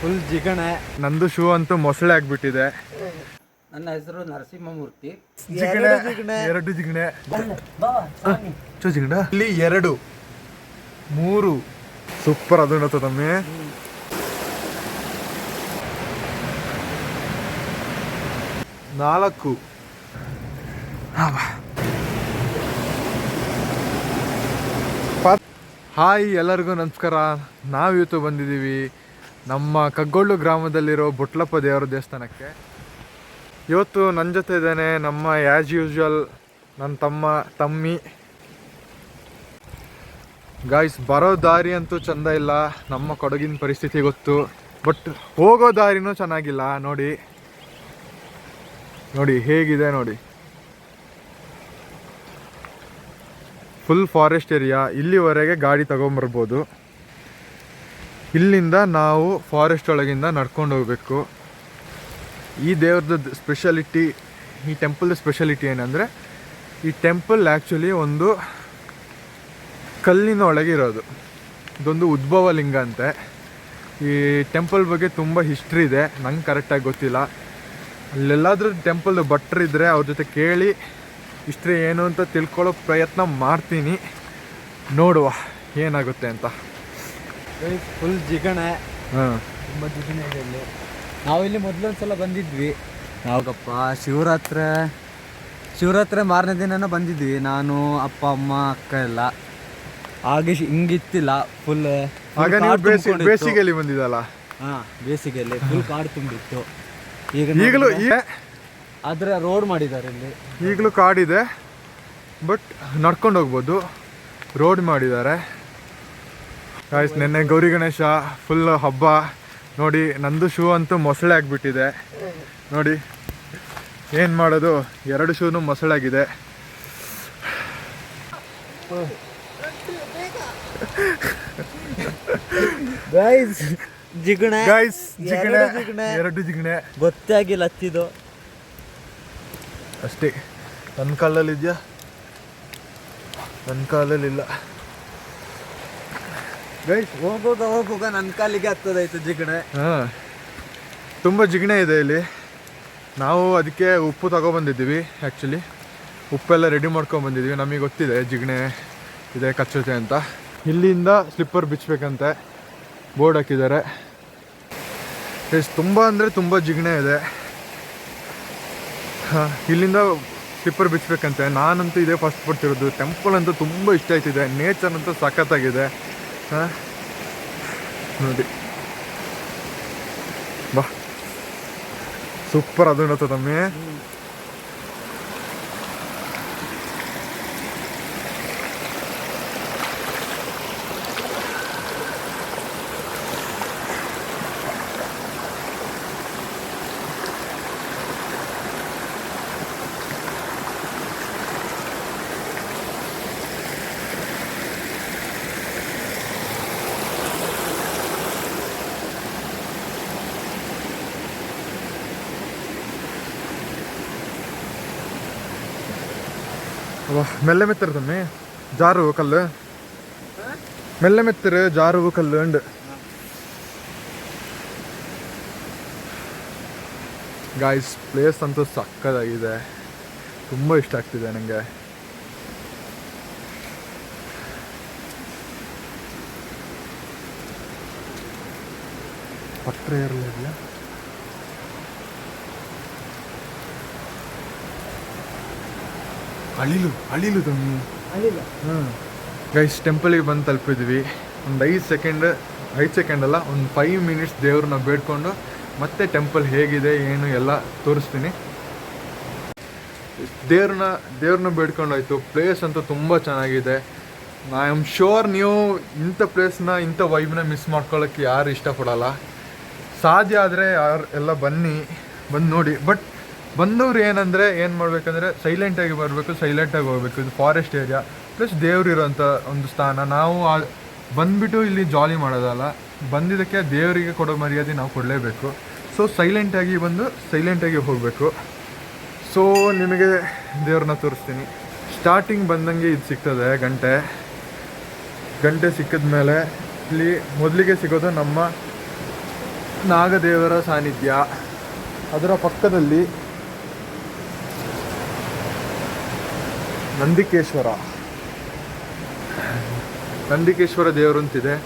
Full ಜಿಗಣೆ. ನಂದು shoe ಅಂತೂ ಮೊಸಳೆ ಆಗ್ಬಿಟ್ಟಿದೆ. ನನ್ನ ಹೆಸರು ನರಸಿಂಹಮೂರ್ತಿ. ಜಿಗಣೆ ಎರಡು ಜಿಗಣೆ. ಚು ಜಿಗಣ. ಇಲ್ಲಿ ಎರಡು ಮೂರು. ಸೂಪರ್ ಅದು ತಮ್ಮಿ. ನಾಲ್ಕು. ಹಾಯ್ ಎಲ್ಲರಿಗೂ ನಮಸ್ಕಾರ. ನಾವಿವತ್ತು ಬಂದಿದ್ದೀವಿ ನಮ್ಮ ಕಗ್ಗೊಳ್ಳು ಗ್ರಾಮದಲ್ಲಿರೋ ಬುಟ್ಲಪ್ಪ ದೇವರ ದೇವಸ್ಥಾನಕ್ಕೆ. ಇವತ್ತು ನನ್ನ ಜೊತೆ ಇದ್ದಾನೆ ನಮ್ಮ ಆ್ಯಸ್ ಯೂಶ್ವಲ್ ನನ್ನ ತಮ್ಮ, ತಮ್ಮಿ. ಗಾಯ್ಸ್ ಬರೋ ದಾರಿ ಅಂತೂ ಚಂದ ಇಲ್ಲ. ನಮ್ಮ ಕೊಡಗಿನ ಪರಿಸ್ಥಿತಿ ಗೊತ್ತು. ಬಟ್ ಹೋಗೋ ದಾರಿನೂ ಚೆನ್ನಾಗಿಲ್ಲ, ನೋಡಿ. ನೋಡಿ, ಹೇಗಿದೆ ನೋಡಿ. ಫುಲ್ ಫಾರೆಸ್ಟ್ ಏರಿಯಾ ಇಲ್ಲಿವರೆಗೆ ಗಾಡಿ ತಗೊಂಬರ್ಬೋದು. ಇಲ್ಲಿಂದ ನಾವು ಫಾರೆಸ್ಟ್ ಒಳಗಿಂದ ನಡ್ಕೊಂಡು ಹೋಗಬೇಕು. ಈ ದೇವ್ರದ್ದು ಸ್ಪೆಷಾಲಿಟಿ ಈ ಟೆಂಪಲ್ದ ಸ್ಪೆಷಾಲಿಟಿ ಏನಂದರೆ, ಈ ಟೆಂಪಲ್ ಆ್ಯಕ್ಚುಲಿ ಒಂದು ಕಲ್ಲಿನ ಒಳಗಿರೋದು ಇದೊಂದು ಉದ್ಭವ ಲಿಂಗ ಅಂತೆ. ಈ ಟೆಂಪಲ್ ಬಗ್ಗೆ ತುಂಬ ಹಿಸ್ಟ್ರಿ ಇದೆ. ನಂಗೆ ಕರೆಕ್ಟಾಗಿ ಗೊತ್ತಿಲ್ಲ. ಅಲ್ಲೆಲ್ಲಾದರೂ ಟೆಂಪಲ್ ಭಟ್ರು ಇದ್ದರೆ ಅವ್ರ ಜೊತೆ ಕೇಳಿ ಹಿಸ್ಟ್ರಿ ಏನು ಅಂತ ತಿಳ್ಕೊಳ್ಳೋ ಪ್ರಯತ್ನ ಮಾಡ್ತೀನಿ. ನೋಡುವ ಏನಾಗುತ್ತೆ ಅಂತ. ಫುಲ್ ಜಿಗಣ ಹಾಂ. ತುಂಬ ಜಿಗಣೆ ಇದೆ ಇಲ್ಲಿ. ನಾವು ಇಲ್ಲಿ ಮೊದಲೊಂದ್ಸಲ ಬಂದಿದ್ವಿ. ಯಾವಾಗಪ್ಪ ಶಿವರಾತ್ರಿ. ಶಿವರಾತ್ರಿ ಮಾರನೇ ದಿನನ ಬಂದಿದ್ವಿ. ನಾನು ಅಪ್ಪ ಅಮ್ಮ ಅಕ್ಕ ಎಲ್ಲ. ಹಾಗೆ ಹಿಂಗಿತ್ತಿಲ್ಲ. ಫುಲ್ ಆಗ ನೀವು ಬೇಸಿ ಬೇಸಿಗೆಯಲ್ಲಿ ಬಂದಿದ್ದಲ್ಲ? ಹಾ ಬೇಸಿಗೆಯಲ್ಲಿ ಫುಲ್ ಕಾಡು ತುಂಬಿತ್ತು. ಈಗ ಈಗಲೂ ಆದ್ರೆ ರೋಡ್ ಮಾಡಿದ್ದಾರೆ ಇಲ್ಲಿ. ಈಗಲೂ ಕಾಡಿದೆ. ಬಟ್ ನಡ್ಕೊಂಡು ಹೋಗ್ಬೋದು. ರೋಡ್ ಮಾಡಿದ್ದಾರೆ. ಗಾಯ್ಸ್ ನಿನ್ನೆ ಗೌರಿ ಗಣೇಶ ಫುಲ್ ಹಬ್ಬ. ನೋಡಿ ನಂದು ಶೂ ಅಂತೂ ಮೊಸಳೆ ಆಗಿಬಿಟ್ಟಿದೆ. ನೋಡಿ ಏನು ಮಾಡೋದು? ಎರಡು ಶೂನು ಮೊಸಳಾಗಿದೆ ಗಾಯ್ಸ್ ಜಿಗಣೆ. ಗಾಯ್ಸ್ ಜಿಗಣೆ. ಎರಡು ಜಿಗಣೆ. ಎರಡು ಜಿಗಣೆ. ಗೊತ್ತೇ ಆಗಿಲ್ಲ ಹತ್ತಿದ್ದು. ಅಷ್ಟೇ. ನನ್ನ ಕಾಲಲ್ಲಿ ಇದೆಯಾ? ನನ್ನ ಕಾಲಲ್ಲಿ ಇಲ್ಲ. ಗೈಸ್ ಹೋಗೋಗ ಹೋಗೋಗ ನನ್ನ ಕಾಲಿಗೆ ಹತ್ತದಾಯ್ತು ಜಿಗಣೆ. ಹಾಂ. ತುಂಬ ಜಿಗಣೆ ಇದೆ ಇಲ್ಲಿ. ನಾವು ಅದಕ್ಕೆ ಉಪ್ಪು ತಗೊಬಂದಿದ್ದೀವಿ ಆ್ಯಕ್ಚುಲಿ ಉಪ್ಪೆಲ್ಲ ರೆಡಿ ಮಾಡ್ಕೊಂಡು ಬಂದಿದ್ದೀವಿ. ನಮಗೆ ಗೊತ್ತಿದೆ ಜಿಗಣೆ ಇದೆ, ಕಚ್ಚುತ್ತೆ ಅಂತ. ಇಲ್ಲಿಂದ ಸ್ಲಿಪ್ಪರ್ ಬಿಚ್ಚಬೇಕಂತೆ ಬೋರ್ಡ್ ಹಾಕಿದ್ದಾರೆ. ಎಸ್ ತುಂಬ ಅಂದರೆ ತುಂಬ ಜಿಗಣೆ ಇದೆ. ಹಾಂ, ಇಲ್ಲಿಂದ ಸ್ಲಿಪ್ಪರ್ ಬಿಚ್ಚಬೇಕಂತೆ ನಾನಂತೂ ಇದೇ ಫಸ್ಟ್ ಬರ್ತಿರೋದು. ಟೆಂಪಲ್ ಅಂತೂ ತುಂಬ ಇಷ್ಟ ಆಯ್ತಿದೆ. ನೇಚರ್ ಅಂತೂ ಸಖತ್ತಾಗಿದೆ. あな。ので。ばそっぱらどうなったため、うん。ಮೆಲ್ಲೆ ಮೆತ್ತರ ತಮ್ಮಿ. ಜಾರು, ಕಲ್ಲು. ಮೆಲ್ಲೆ ಮೆತ್ತರ, ಜಾರು, ಕಲ್ಲು ಅಂಡ್ ಗಾಯ್ಸ್ ಪ್ಲೇಸ್ ಅಂತೂ ಸಕ್ಕದಾಗಿದೆ. ತುಂಬ ಇಷ್ಟ ಆಗ್ತಿದೆ ನನಗೆ ಪತ್ರ ಇರಲಿಲ್ಲ ಅಳಿಲು ಅಳಿಲು ತಮ್ಮಿ ಹ್ಞೂ ಗೈಸ್ ಟೆಂಪಲಿಗೆ ಬಂದು ತಲುಪಿದ್ವಿ. ಒಂದು ಐದು ಸೆಕೆಂಡ್ ಐದು ಸೆಕೆಂಡ್ ಅಲ್ಲ ಒಂದು ಫೈವ್ ಮಿನಿಟ್ಸ್ ದೇವ್ರನ್ನ ಬೇಡ್ಕೊಂಡು ಮತ್ತೆ ಟೆಂಪಲ್ ಹೇಗಿದೆ ಏನು ಎಲ್ಲ ತೋರಿಸ್ತೀನಿ. ದೇವ್ರನ್ನ ದೇವ್ರನ್ನ ಬೇಡ್ಕೊಂಡಾಯ್ತು. ಪ್ಲೇಸ್ ಅಂತೂ ತುಂಬ ಚೆನ್ನಾಗಿದೆ. ಐ ಆಮ್ ಶೋರ್ ನೀವು ಇಂಥ ಪ್ಲೇಸ್ನ ಇಂಥ ವೈಬ್ನ ಮಿಸ್ ಮಾಡ್ಕೊಳ್ಳೋಕ್ಕೆ ಯಾರು ಇಷ್ಟಪಡಲ್ಲ. ಸಾಧ್ಯ ಆದರೆ ಯಾರು ಎಲ್ಲ ಬನ್ನಿ ಬಂದು ನೋಡಿ. ಬಟ್ ಬಂದವ್ರು ಏನಂದರೆ ಏನು ಮಾಡಬೇಕಂದ್ರೆ ಸೈಲೆಂಟಾಗಿ ಬರಬೇಕು ಸೈಲೆಂಟಾಗಿ ಹೋಗ್ಬೇಕು. ಇದು ಫಾರೆಸ್ಟ್ ಏರಿಯಾ ಪ್ಲಸ್ ದೇವ್ರು ಇರೋಂಥ ಒಂದು ಸ್ಥಾನ. ನಾವು ಆ- ಬಂದ್ಬಿಟ್ಟು ಇಲ್ಲಿ ಜಾಲಿ ಮಾಡೋದಲ್ಲ, ಬಂದಿದ್ದಕ್ಕೆ ದೇವರಿಗೆ ಕೊಡೋ ಮರ್ಯಾದೆ ನಾವು ಕೊಡಲೇಬೇಕು. ಸೊ ಸೈಲೆಂಟಾಗಿ ಬಂದು ಸೈಲೆಂಟಾಗಿ ಹೋಗಬೇಕು. ಸೊ ನಿಮಗೆ ದೇವ್ರನ್ನ ತೋರಿಸ್ತೀನಿ. ಸ್ಟಾರ್ಟಿಂಗ್ ಬಂದಂಗೆ ಇದು ಸಿಗ್ತದೆ ಗಂಟೆ. ಗಂಟೆ ಸಿಕ್ಕಿದ ಮೇಲೆ ಇಲ್ಲಿ ಮೊದಲಿಗೆ ಸಿಗೋದು ನಮ್ಮ ನಾಗದೇವರ ಸಾನ್ನಿಧ್ಯ. ಅದರ ಪಕ್ಕದಲ್ಲಿ ನಂದಿಕೇಶ್ವರ. ನಂದಿಕೇಶ್ವರ ದೇವರು ಅಂತಿದೆ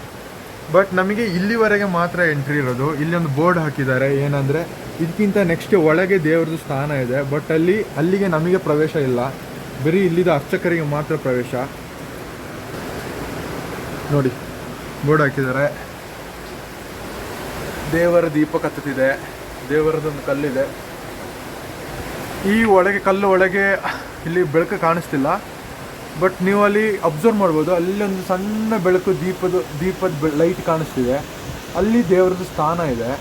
ಬಟ್ ನಮಗೆ ಇಲ್ಲಿವರೆಗೆ ಮಾತ್ರ ಎಂಟ್ರಿ ಇರೋದು. ಇಲ್ಲಿ ಒಂದು ಬೋರ್ಡ್ ಹಾಕಿದ್ದಾರೆ. ಏನಂದರೆ ಇದಕ್ಕಿಂತ ನೆಕ್ಸ್ಟ್ ಒಳಗೆ ದೇವ್ರದ್ದು ಸ್ಥಾನ ಇದೆ. ಬಟ್ ಅಲ್ಲಿ, ಅಲ್ಲಿಗೆ ನಮಗೆ ಪ್ರವೇಶ ಇಲ್ಲ. ಬರೀ ಇಲ್ಲಿದ ಅರ್ಚಕರಿಗೆ ಮಾತ್ರ ಪ್ರವೇಶ. ನೋಡಿ, ಬೋರ್ಡ್ ಹಾಕಿದ್ದಾರೆ. ದೇವರ ದೀಪ ಕತ್ತುತ್ತಿದೆ. ದೇವರದೊಂದು ಕಲ್ಲಿದೆ. ಈ ಒಳಗೆ, ಕಲ್ಲು ಒಳಗೆ ಇಲ್ಲಿ ಬೆಳಕು ಕಾಣಿಸ್ತಿಲ್ಲ. ಬಟ್ ನೀವು ಅಲ್ಲಿ ಅಬ್ಸರ್ವ್ ಮಾಡ್ಬೋದು. ಅಲ್ಲಿ ಒಂದು ಸಣ್ಣ ಬೆಳಕು ದೀಪದ ದೀಪದ ಲೈಟ್ ಕಾಣಿಸ್ತಿದೆ. ಅಲ್ಲಿ ದೇವರದ್ದು ಸ್ಥಾನ ಇದೆ.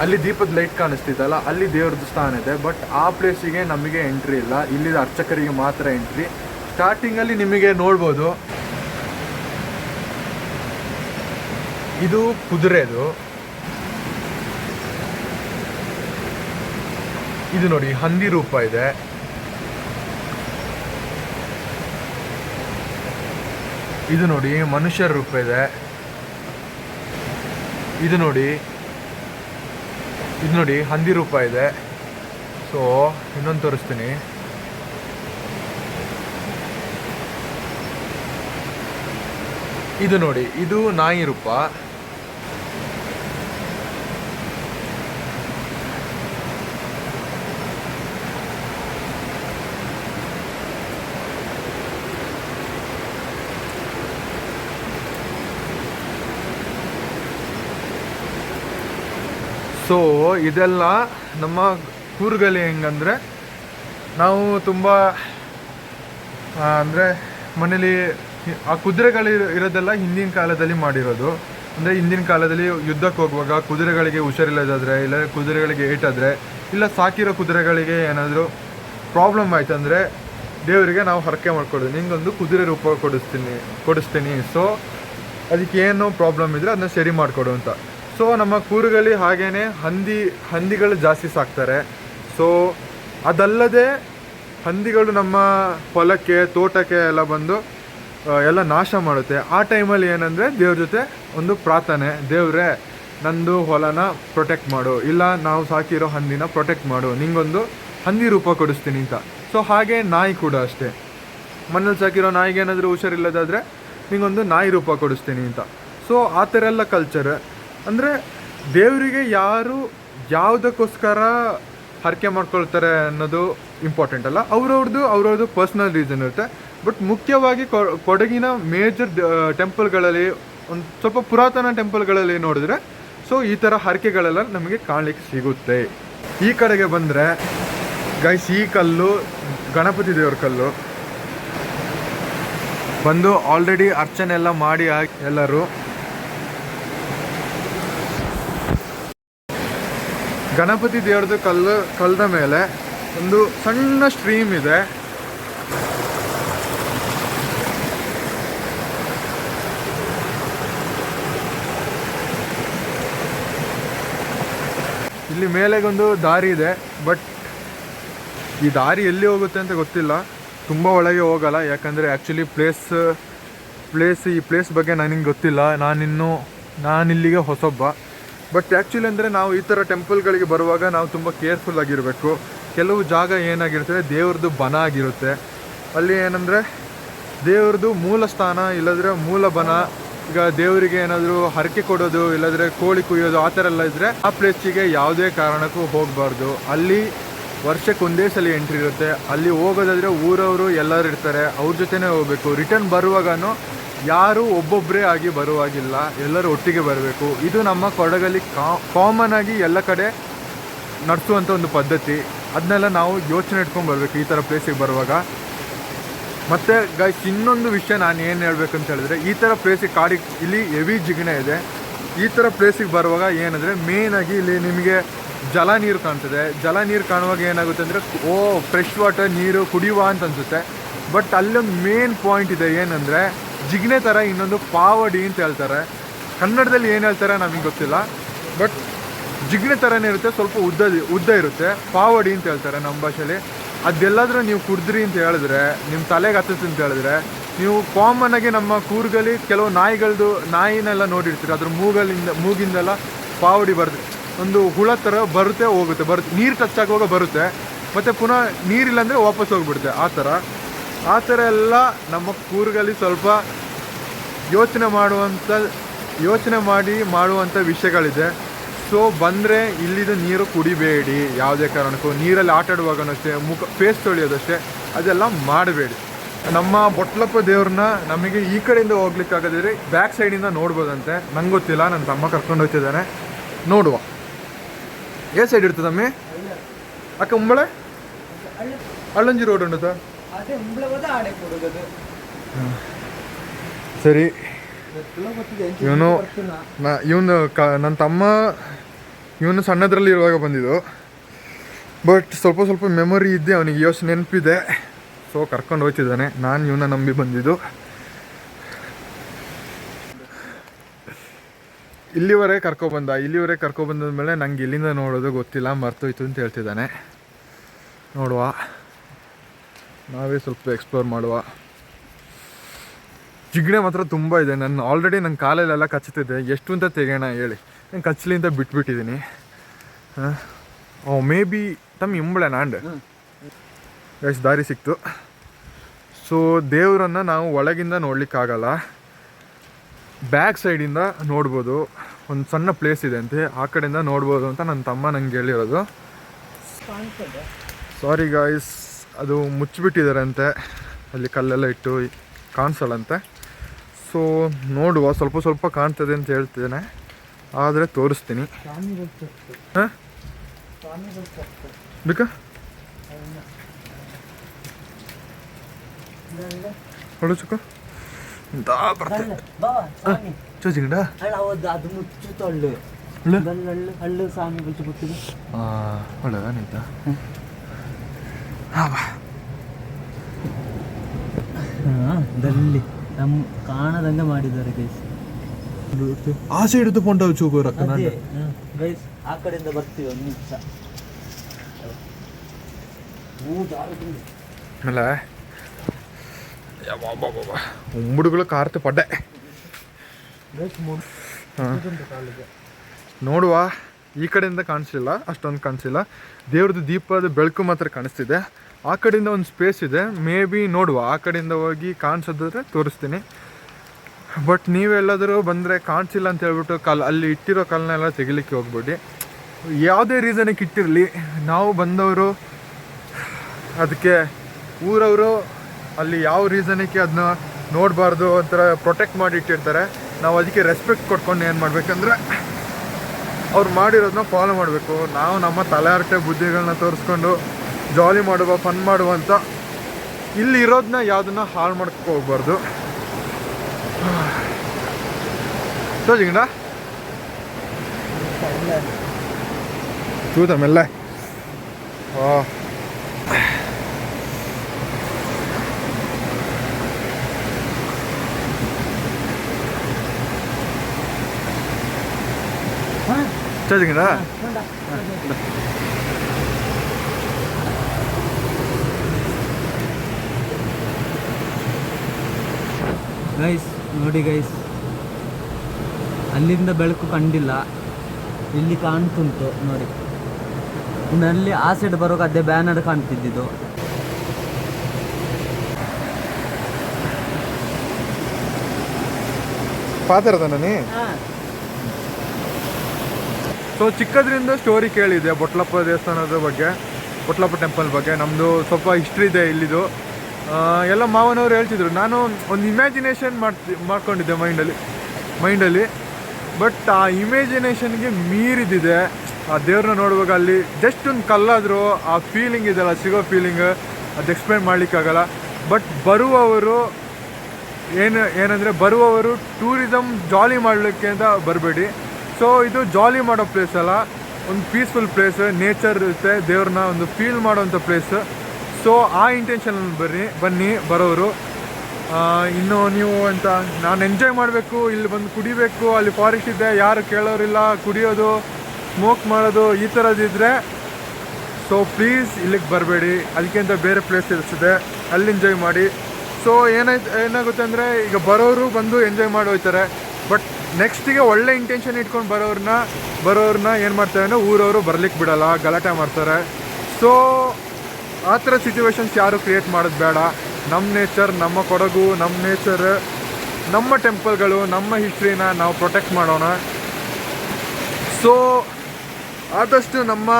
ಅಲ್ಲಿ ದೀಪದ ಲೈಟ್ ಕಾಣಿಸ್ತಿದ್ದಲ್ಲ ಅಲ್ಲಿ ದೇವ್ರದ್ದು ಸ್ಥಾನ ಇದೆ. ಬಟ್ ಆ ಪ್ಲೇಸಿಗೆ ನಮಗೆ ಎಂಟ್ರಿ ಇಲ್ಲ. ಇಲ್ಲಿದ ಅರ್ಚಕರಿಗೆ ಮಾತ್ರ ಎಂಟ್ರಿ ಸ್ಟಾರ್ಟಿಂಗಲ್ಲಿ ನಿಮಗೆ ನೋಡ್ಬೋದು. ಇದು ಕುದುರೆದು. ಇದು ನೋಡಿ, ಹಂದಿ ರೂಪ ಇದೆ. ಇದು ನೋಡಿ, ಮನುಷ್ಯರ ರೂಪ ಇದೆ. ಇದು ನೋಡಿ ಇದು ನೋಡಿ, ಹಂದಿ ರೂಪ ಇದೆ. ಸೊ ಇನ್ನೊಂದು ತೋರಿಸ್ತೀನಿ. ಇದು ನೋಡಿ, ಇದು ನಾಯಿ ರೂಪ. ಸೊ ಇದೆಲ್ಲ ನಮ್ಮ ಕೂರ್ಗಲ್ಲಿ ಹೆಂಗಂದರೆ ನಾವು ತುಂಬ ಅಂದರೆ ಮನೇಲಿ ಆ ಕುದುರೆಗಳು ಇರೋದೆಲ್ಲ ಹಿಂದಿನ ಕಾಲದಲ್ಲಿ ಮಾಡಿರೋದು. ಅಂದರೆ ಹಿಂದಿನ ಕಾಲದಲ್ಲಿ ಯುದ್ಧಕ್ಕೆ ಹೋಗುವಾಗ ಕುದುರೆಗಳಿಗೆ ಹುಷಾರಿಲ್ಲದಾದರೆ ಇಲ್ಲ ಕುದುರೆಗಳಿಗೆ ಏಟಾದರೆ ಇಲ್ಲ ಸಾಕಿರೋ ಕುದುರೆಗಳಿಗೆ ಏನಾದರೂ ಪ್ರಾಬ್ಲಮ್ ಆಯ್ತಂದರೆ ದೇವರಿಗೆ ನಾವು ಹರಕೆ ಮಾಡ್ಕೊಡೋದು. ನಿಂಗೊಂದು ಕುದುರೆ ರೂಪ ಕೊಡಿಸ್ತೀನಿ ಕೊಡಿಸ್ತೀನಿ. ಸೊ ಅದಕ್ಕೆ ಏನು ಪ್ರಾಬ್ಲಮ್ ಇದ್ದರೆ ಅದನ್ನ ಸರಿ ಮಾಡಿಕೊಡು ಅಂತ. ಸೊ ನಮ್ಮ ಕೂರುಗಲ್ಲಿ ಹಾಗೇ ಹಂದಿ, ಹಂದಿಗಳು ಜಾಸ್ತಿ ಸಾಕ್ತಾರೆ. ಸೊ ಅದಲ್ಲದೆ ಹಂದಿಗಳು ನಮ್ಮ ಹೊಲಕ್ಕೆ, ತೋಟಕ್ಕೆ ಎಲ್ಲ ಬಂದು ಎಲ್ಲ ನಾಶ ಮಾಡುತ್ತೆ. ಆ ಟೈಮಲ್ಲಿ ಏನಂದರೆ ದೇವ್ರ ಜೊತೆ ಒಂದು ಪ್ರಾರ್ಥನೆ, ದೇವ್ರೆ, ನಂದು ಹೊಲನ ಪ್ರೊಟೆಕ್ಟ್ ಮಾಡು. ಇಲ್ಲ ನಾವು ಸಾಕಿರೋ ಹಂದಿನ ಪ್ರೊಟೆಕ್ಟ್ ಮಾಡು. ನಿಂಗೊಂದು ಹಂದಿ ರೂಪ ಕೊಡಿಸ್ತೀನಿ ಅಂತ. ಸೊ ಹಾಗೆ ನಾಯಿ ಕೂಡ ಅಷ್ಟೇ. ಮನೇಲಿ ಸಾಕಿರೋ ನಾಯಿಗೆ ಏನಾದರೂ ಹುಷಾರಿಲ್ಲದಾದರೆ ನಿಂಗೊಂದು ನಾಯಿ ರೂಪ ಕೊಡಿಸ್ತೀನಿ ಅಂತ. ಸೊ ಆ ಥರ ಎಲ್ಲ ಕಲ್ಚರ್ ಅಂದರೆ ದೇವರಿಗೆ ಯಾರು ಯಾವುದಕ್ಕೋಸ್ಕರ ಹರಕೆ ಮಾಡ್ಕೊಳ್ತಾರೆ ಅನ್ನೋದು ಇಂಪಾರ್ಟೆಂಟ್ ಅಲ್ಲ. ಅವ್ರವ್ರದ್ದು ಅವ್ರವ್ರದ್ದು ಪರ್ಸ್ನಲ್ ರೀಸನ್ ಇರುತ್ತೆ. ಬಟ್ ಮುಖ್ಯವಾಗಿ ಕೊಡಗಿನ ಮೇಜರ್ ಟೆಂಪಲ್ಗಳಲ್ಲಿ ಒಂದು ಸ್ವಲ್ಪ ಪುರಾತನ ಟೆಂಪಲ್ಗಳಲ್ಲಿ ನೋಡಿದ್ರೆ ಸೊ ಈ ಥರ ಹರಕೆಗಳೆಲ್ಲ ನಮಗೆ ಕಾಣಲಿಕ್ಕೆ ಸಿಗುತ್ತೆ. ಈ ಕಡೆಗೆ ಬಂದರೆ ಗೈಸ್ ಈ ಕಲ್ಲು, ಗಣಪತಿ ದೇವ್ರ ಕಲ್ಲು. ಬಂದು ಆಲ್ರೆಡಿ ಅರ್ಚನೆ ಎಲ್ಲ ಮಾಡಿ ಎಲ್ಲರೂ. ಗಣಪತಿ ದೇವ್ರದ್ದು ಕಲ್ಲು, ಕಲ್ದ ಮೇಲೆ ಒಂದು ಸಣ್ಣ ಸ್ಟ್ರೀಮ್ ಇದೆ. ಇಲ್ಲಿ ಮೇಲೆಗೊಂದು ದಾರಿ ಇದೆ, ಬಟ್ ಈ ದಾರಿ ಎಲ್ಲಿ ಹೋಗುತ್ತೆ ಅಂತ ಗೊತ್ತಿಲ್ಲ. ತುಂಬ ಒಳಗೆ ಹೋಗಲ್ಲ, ಯಾಕಂದರೆ ಆ್ಯಕ್ಚುಲಿ ಪ್ಲೇಸ್ ಪ್ಲೇಸ್ ಈ ಪ್ಲೇಸ್ ಬಗ್ಗೆ ನನಗೆ ಗೊತ್ತಿಲ್ಲ. ನಾನಿನ್ನೂ ನಾನಿಲ್ಲಿಗೆ ಹೊಸೊಬ್ಬ. ಬಟ್ ಆ್ಯಕ್ಚುಲಿ ಅಂದರೆ ನಾವು ಈ ಥರ ಟೆಂಪಲ್ಗಳಿಗೆ ಬರುವಾಗ ನಾವು ತುಂಬ ಕೇರ್ಫುಲ್ ಆಗಿರಬೇಕು. ಕೆಲವು ಜಾಗ ಏನಾಗಿರ್ತದೆ ದೇವ್ರದ್ದು ಬನ ಆಗಿರುತ್ತೆ. ಅಲ್ಲಿ ಏನಂದರೆ, ದೇವ್ರದ್ದು ಮೂಲ ಸ್ಥಾನ, ಇಲ್ಲದ್ರೆ ಮೂಲ ಬನ, ಈಗ ದೇವರಿಗೆ ಏನಾದರೂ ಹರಕೆ ಕೊಡೋದು, ಇಲ್ಲದ್ರೆ ಕೋಳಿ ಕುಯ್ಯೋದು, ಆ ಥರ ಎಲ್ಲ ಇದ್ದರೆ ಆ ಪ್ಲೇಸಿಗೆ ಯಾವುದೇ ಕಾರಣಕ್ಕೂ ಹೋಗಬಾರ್ದು. ಅಲ್ಲಿ ವರ್ಷಕ್ಕೆ ಒಂದೇ ಸಲ ಎಂಟ್ರಿ ಇರುತ್ತೆ. ಅಲ್ಲಿ ಹೋಗೋದಾದ್ರೆ ಊರವರು ಎಲ್ಲರೂ ಇರ್ತಾರೆ. ಅವ್ರ ಜೊತೆನೇ ಹೋಗಬೇಕು. ರಿಟರ್ನ್ ಬರುವಾಗನು ಯಾರು ಒಬ್ಬೊಬ್ಬರೇ ಆಗಿ ಬರುವಾಗಿಲ್ಲ. ಎಲ್ಲರೂ ಒಟ್ಟಿಗೆ ಬರಬೇಕು. ಇದು ನಮ್ಮ ಕೊಡಗಲ್ಲಿ ಕಾಮನ್ ಆಗಿ ಎಲ್ಲ ಕಡೆ ನಡೆಸುವಂಥ ಒಂದು ಪದ್ಧತಿ. ಅದನ್ನೆಲ್ಲ ನಾವು ಯೋಚನೆ ಇಟ್ಕೊಂಡು ಬರಬೇಕು ಈ ಥರ ಪ್ಲೇಸಿಗೆ ಬರುವಾಗ. ಮತ್ತು ಗೈಸ್ ಇನ್ನೊಂದು ವಿಷಯ ನಾನು ಏನು ಹೇಳ್ಬೇಕಂತ ಹೇಳಿದ್ರೆ, ಈ ಥರ ಪ್ಲೇಸಿಗೆ ಕಾಡಿಗೆ ಇಲ್ಲಿ ಹೆವಿ ಜಿಗಣೆ ಇದೆ. ಈ ಥರ ಪ್ಲೇಸಿಗೆ ಬರುವಾಗ ಏನಂದರೆ ಆಗಿ ಇಲ್ಲಿ ನಿಮಗೆ ಜಲ ನೀರು ಕಾಣ್ತದೆ. ಜಲ ನೀರು ಕಾಣುವಾಗ ಏನಾಗುತ್ತೆ ಅಂದರೆ, ಓ ಫ್ರೆಶ್ ವಾಟರ್ ನೀರು ಕುಡಿಯುವ ಅಂತ ಅನಿಸುತ್ತೆ. ಬಟ್ ಅಲ್ಲೊಂದು ಮೇನ್ ಪಾಯಿಂಟ್ ಇದೆ ಏನಂದರೆ ಜಿಗಣೆ ಥರ ಇನ್ನೊಂದು ಪಾವಡಿ ಅಂತ ಹೇಳ್ತಾರೆ. ಕನ್ನಡದಲ್ಲಿ ಏನು ಹೇಳ್ತಾರೆ ನಮಗೆ ಗೊತ್ತಿಲ್ಲ. ಬಟ್ ಜಿಗ್ನೆ ಥರನೇ ಇರುತ್ತೆ, ಸ್ವಲ್ಪ ಉದ್ದ ಉದ್ದ ಇರುತ್ತೆ. ಪಾವಡಿ ಅಂತ ಹೇಳ್ತಾರೆ ನಮ್ಮ ಭಾಷೆಯಲ್ಲಿ ಅದೆಲ್ಲಾದರೂ ನೀವು ಕುಡಿದ್ರಿ ಅಂತ ಹೇಳಿದ್ರೆ ನಿಮ್ಮ ತಲೆಗೆ ಹತ್ತುತ್ತೆ ಅಂತ ಹೇಳಿದ್ರೆ, ನೀವು ಕಾಮನ್ ಆಗಿ ನಮ್ಮ ಕೂರ್ಗಲ್ಲಿ ಕೆಲವು ನಾಯಿಗಳದ್ದು ನಾಯಿನೆಲ್ಲ ನೋಡಿರ್ತೀರಿ. ಅದ್ರ ಮೂಗಲಿಂದ, ಮೂಗಿಂದೆಲ್ಲ ಪಾವಡಿ ಬರುತ್ತೆ ಒಂದು ಹುಳ ಥರ ಬರುತ್ತೆ, ಹೋಗುತ್ತೆ. ಬರುತ್ತೆ ನೀರು ಟಚ್ ಬರುತ್ತೆ. ಮತ್ತು ಪುನಃ ನೀರಿಲ್ಲ ಅಂದರೆ ವಾಪಸ್ ಹೋಗ್ಬಿಡುತ್ತೆ. ಆ ಥರ ಆ ಥರ ಎಲ್ಲ ನಮ್ಮ ಕೂರ್ಗಲ್ಲಿ ಸ್ವಲ್ಪ ಯೋಚನೆ ಮಾಡುವಂಥ ಯೋಚನೆ ಮಾಡಿ ಮಾಡುವಂಥ ವಿಷಯಗಳಿದೆ. ಸೊ ಬಂದರೆ ಇಲ್ಲಿದ ನೀರು ಕುಡಿಬೇಡಿ. ಯಾವುದೇ ಕಾರಣಕ್ಕೂ ನೀರಲ್ಲಿ ಆಟ ಆಡುವಾಗನೂ ಅಷ್ಟೇ ಮುಖ ಫೇಸ್ ತೊಳೆಯೋದಷ್ಟೇ, ಅದೆಲ್ಲ ಮಾಡಬೇಡಿ. ನಮ್ಮ ಬೊಟ್ಲಪ್ಪ ದೇವ್ರನ್ನ ನಮಗೆ ಈ ಕಡೆಯಿಂದ ಹೋಗ್ಲಿಕ್ಕಾಗದಿದ್ರೆ ಬ್ಯಾಕ್ ಸೈಡಿಂದ ನೋಡ್ಬೋದಂತೆ. ನಂಗೆ ಗೊತ್ತಿಲ್ಲ ನನ್ನ ತಮ್ಮ ಕರ್ಕೊಂಡು ಹೋಗ್ತಿದ್ದಾನೆ. ನೋಡುವ. ಏ ಸೈಡ್ ಇರ್ತದಮ್ಮಿ? ಅಕ್ಕ ಉಂಬಳೆ ಅಳ್ಳಂಜಿ ರೋಡ್ ಉಂಟು ಸರಿ. ಇವನು ಇವನು ಕ ನನ್ನ ತಮ್ಮ ಇವನು ಸಣ್ಣದ್ರಲ್ಲಿ ಇರುವಾಗ ಬಂದಿದ್ದು. ಬಟ್ ಸ್ವಲ್ಪ ಸ್ವಲ್ಪ ಮೆಮೊರಿ ಇದ್ದೆ ಅವನಿಗೆ ಯೋಚನೆ ನೆನಪಿದೆ. ಸೊ ಕರ್ಕೊಂಡು ಹೋಗ್ತಿದ್ದಾನೆ. ನಾನು ಇವನ ನಂಬಿ ಬಂದಿದ್ದು. ಇಲ್ಲಿವರೆಗೆ ಕರ್ಕೊಬಂದ ಇಲ್ಲಿವರೆಗೆ ಕರ್ಕೊಬಂದ ಮೇಲೆ ನಂಗೆ ಇಲ್ಲಿಂದ ನೋಡೋದು ಗೊತ್ತಿಲ್ಲ, ಮರ್ತೋಯ್ತು ಅಂತ ಹೇಳ್ತಿದ್ದಾನೆ. ನೋಡುವ. ನಾವೇ ಸ್ವಲ್ಪ ಎಕ್ಸ್ಪ್ಲೋರ್ ಮಾಡುವ. ಜಿಗಣೆ ಮಾತ್ರ ತುಂಬ ಇದೆ. ನನ್ನ ಆಲ್ರೆಡಿ ನನ್ನ ಕಾಲಲ್ಲೆಲ್ಲ ಕಚ್ಚುತ್ತಿದೆ ಎಷ್ಟು ಅಂತ ತೆಗೋಣ ಹೇಳಿ. ನಾನು ಕಚ್ಚಲಿಂದ ಬಿಟ್ಬಿಟ್ಟಿದ್ದೀನಿ ಓ ಮೇ ಬಿ ತಮ್ಮ ಇಂಬಳೆ ನಾಂಡ್. ಎಷ್ಟು ದಾರಿ ಸಿಕ್ತು. ಸೊ ದೇವರನ್ನು ನಾವು ಒಳಗಿಂದ ನೋಡಲಿಕ್ಕಾಗಲ್ಲ ಬ್ಯಾಕ್ ಸೈಡಿಂದ ನೋಡ್ಬೋದು. ಒಂದು ಸಣ್ಣ ಪ್ಲೇಸ್ ಇದೆ ಅಂತೆ. ಆ ಕಡೆಯಿಂದ ನೋಡ್ಬೋದು ಅಂತ ನನ್ನ ತಮ್ಮ ನಂಗೆ ಹೇಳಿರೋದು. ಸಾರಿ ಗಾಯ್ಸ್ ಅದು ಮುಚ್ಚಿಬಿಟ್ಟಿದ್ದಾರಂತೆ. ಅಲ್ಲಿ ಕಲ್ಲೆಲ್ಲ ಇಟ್ಟು ಕಾಣಿಸಲ್ಲಂತೆ ಸೊ ನೋಡುವ ಸ್ವಲ್ಪ ಸ್ವಲ್ಪ ಕಾಣ್ತದೆ ಅಂತ ಹೇಳ್ತಿದ್ದೇನೆ. ಆದರೆ ತೋರಿಸ್ತೀನಿ. ಹಾಂ? ಬೇಕಾ? ಹೊಳು ಚುಕ್ಕ. ದಾ ಬರ್ತದೆ ಅದು ಹಳ್ಳು. ಸ್ವಾಮಿ ಬಿಟ್ಟು ಬಿಟ್ಟಿದೆ ಒಳ್ಳೆದ ನಿಂತ ದಲ್ಲಿ. ನಮ್ಮ ಕಾಣದಂಗೆ ಮಾಡಿದ್ದಾರೆ ಗೈಸ್ ಆ ಸೈಡ್ ಪೊಂಡ ಚೂಗು ರಕ್ಕ ಗೈಸ್ ಆ ಕಡೆಯಿಂದ ಬರ್ತೀವಿ ಒಂದು ನಿಮಿಷ. ಆಮೇಲೆ ಉಂಬುಡುಗಳು ಕಾರ್ತು ಪಡ್ಡೆ. ನೋಡುವ ಈ ಕಡೆಯಿಂದ ಕಾಣಿಸ್ಲಿಲ್ಲ ಅಷ್ಟೊಂದು ಕಾಣಿಸಿಲ್ಲ ದೇವ್ರದ್ದು ದೀಪದ ಬೆಳಕು ಮಾತ್ರ ಕಾಣಿಸ್ತಿದೆ. ಆ ಕಡೆಯಿಂದ ಒಂದು ಸ್ಪೇಸ್ ಇದೆ. ಮೇ ಬಿ ನೋಡುವ. ಆ ಕಡೆಯಿಂದ ಹೋಗಿ ಕಾಣಿಸೋದಾದ್ರೆ ತೋರಿಸ್ತೀನಿ. ಬಟ್ ನೀವೆಲ್ಲಾದರೂ ಬಂದರೆ ಕಾಣಿಸಿಲ್ಲ ಅಂತ ಹೇಳ್ಬಿಟ್ಟು ಕಲ್, ಅಲ್ಲಿ ಇಟ್ಟಿರೋ ಕಲ್ಲನ್ನೆಲ್ಲ ತೆಗಿಲಿಕ್ಕೆ ಹೋಗ್ಬೇಡಿ. ಯಾವುದೇ ರೀಸನಿಗೆ ಇಟ್ಟಿರಲಿ. ನಾವು ಬಂದವರು, ಅದಕ್ಕೆ ಊರವರು ಅಲ್ಲಿ ಯಾವ ರೀಸನಿಗೆ ಅದನ್ನ ನೋಡಬಾರ್ದು ಒಂಥರ ಪ್ರೊಟೆಕ್ಟ್ ಮಾಡಿ ಇಟ್ಟಿರ್ತಾರೆ. ನಾವು ಅದಕ್ಕೆ ರೆಸ್ಪೆಕ್ಟ್ ಕೊಟ್ಕೊಂಡು ಏನು ಮಾಡಬೇಕಂದ್ರೆ, ಅವ್ರು ಮಾಡಿರೋದನ್ನ ಫಾಲೋ ಮಾಡಬೇಕು. ನಾವು ನಮ್ಮ ತಲೆಹರಟೆ ಬುದ್ಧಿಗಳನ್ನ ತೋರಿಸ್ಕೊಂಡು ಜಾಲಿ ಮಾಡುವ ಫನ್ ಮಾಡುವಂಥ ಇಲ್ಲಿರೋದನ್ನ ಯಾವುದನ್ನ ಹಾಳು ಮಾಡ್ಕೊ ಹೋಗ್ಬಾರ್ದು. ಜಿಂಗಡ ತೂತಮೆಲ್ಲ ಹಾಂ. ಗೈಸ್ ನೋಡಿ ಗೈಸ್ ಅಲ್ಲಿಂದ ಬೆಳಕು ಕಂಡಿಲ್ಲ. ಇಲ್ಲಿ ಕಾಣ್ತುಂಟು ನೋಡಿ. ಇನ್ನಲ್ಲಿ ಆ ಸೈಡ್ ಬರೋಕೆ ಅದೇ ಬ್ಯಾನರ್ ಕಾಣ್ತಿದ್ದಿದ್ದು. ಪಾತಿರದ ನಾನಿ ಸೊ ಚಿಕ್ಕದ್ರಿಂದ ಸ್ಟೋರಿ ಕೇಳಿದೆ ಬೊಟ್ಲಪ್ಪ ದೇವಸ್ಥಾನದ ಬಗ್ಗೆ ಬೊಟ್ಲಪ್ಪ ಟೆಂಪಲ್ ಬಗ್ಗೆ. ನಮ್ಮದು ಸ್ವಲ್ಪ ಹಿಸ್ಟ್ರಿ ಇದೆ ಇಲ್ಲಿದು. ಎಲ್ಲ ಮಾವನವರು ಹೇಳ್ತಿದ್ರು. ನಾನು ಒಂದು ಇಮ್ಯಾಜಿನೇಷನ್ ಮಾಡ್ತಿ, ಮಾಡ್ಕೊಂಡಿದ್ದೆ ಮೈಂಡಲ್ಲಿ ಮೈಂಡಲ್ಲಿ. ಬಟ್ ಆ ಇಮ್ಯಾಜಿನೇಷನ್ಗೆ ಮೀರಿದಿದೆ. ಆ ದೇವ್ರನ್ನ ನೋಡುವಾಗ ಅಲ್ಲಿ ಜಸ್ಟ್ ಒಂದು ಕಲ್ಲಾದರೂ ಆ ಫೀಲಿಂಗ್ ಇದೆಯಲ್ಲ, ಸಿಗೋ ಫೀಲಿಂಗ್ ಅದು ಎಕ್ಸ್ಪ್ಲೈನ್ ಮಾಡಲಿಕ್ಕಾಗಲ್ಲ. ಬಟ್ ಬರುವವರು ಏನು, ಏನಂದರೆ ಬರುವವರು ಟೂರಿಸಮ್ ಜಾಲಿ ಮಾಡಲಿಕ್ಕೆ ಅಂತ ಬರಬೇಡಿ. ಸೊ ಇದು ಜಾಲಿ ಮಾಡೋ ಪ್ಲೇಸ್ ಅಲ್ಲ. ಒಂದು ಪೀಸ್ಫುಲ್ ಪ್ಲೇಸ್ ನೇಚರ್ ಇರುತ್ತೆ, ದೇವ್ರನ್ನ ಒಂದು ಫೀಲ್ ಮಾಡೋವಂಥ ಪ್ಲೇಸ್ ಸೊ ಆ ಇಂಟೆನ್ಷನ್ ಬರ್ರಿ, ಬನ್ನಿ, ಬರೋರು. ಇನ್ನು ನೀವು ಅಂತ ನಾನು ಎಂಜಾಯ್ ಮಾಡಬೇಕು, ಇಲ್ಲಿ ಬಂದು ಕುಡಿಬೇಕು, ಅಲ್ಲಿ ಫಾರೆಸ್ಟ್ ಇದೆ, ಯಾರು ಕೇಳೋರಿಲ್ಲ, ಕುಡಿಯೋದು ಸ್ಮೋಕ್ ಮಾಡೋದು, ಈ ಥರದ್ದಿದ್ರೆ ಸೊ ಪ್ಲೀಸ್ ಇಲ್ಲಿಗೆ ಬರಬೇಡಿ. ಅದಕ್ಕಿಂತ ಬೇರೆ ಪ್ಲೇಸ್ ಇರ್ತದೆ, ಅಲ್ಲಿ ಎಂಜಾಯ್ ಮಾಡಿ. ಸೊ ಏನಾಯ್ತು, ಏನಾಗುತ್ತೆ ಅಂದರೆ, ಈಗ ಬರೋರು ಬಂದು ಎಂಜಾಯ್ ಮಾಡಿ ಹೋಗ್ತಾರೆ ಬಟ್ ನೆಕ್ಸ್ಟಿಗೆ ಒಳ್ಳೆ ಇಂಟೆನ್ಷನ್ ಇಟ್ಕೊಂಡು ಬರೋರನ್ನ ಬರೋರನ್ನ ಏನು ಮಾಡ್ತಾರೆ ಅಂದರೆ, ಊರವರು ಬರ್ಲಿಕ್ಕೆ ಬಿಡೋಲ್ಲ, ಗಲಾಟೆ ಮಾಡ್ತಾರೆ. ಸೊ ಆ ಥರ ಸಿಚುವೇಶನ್ಸ್ ಯಾರು ಕ್ರಿಯೇಟ್ ಮಾಡೋದು ಬೇಡ. ನಮ್ಮ ನೇಚರ್ ನಮ್ಮ ಕೊಡಗು ನಮ್ಮ ನೇಚರ್ ನಮ್ಮ ಟೆಂಪಲ್ಗಳು ನಮ್ಮ ಹಿಸ್ಟ್ರಿನ ನಾವು ಪ್ರೊಟೆಕ್ಟ್ ಮಾಡೋಣ. ಸೊ ಆದಷ್ಟು ನಮ್ಮ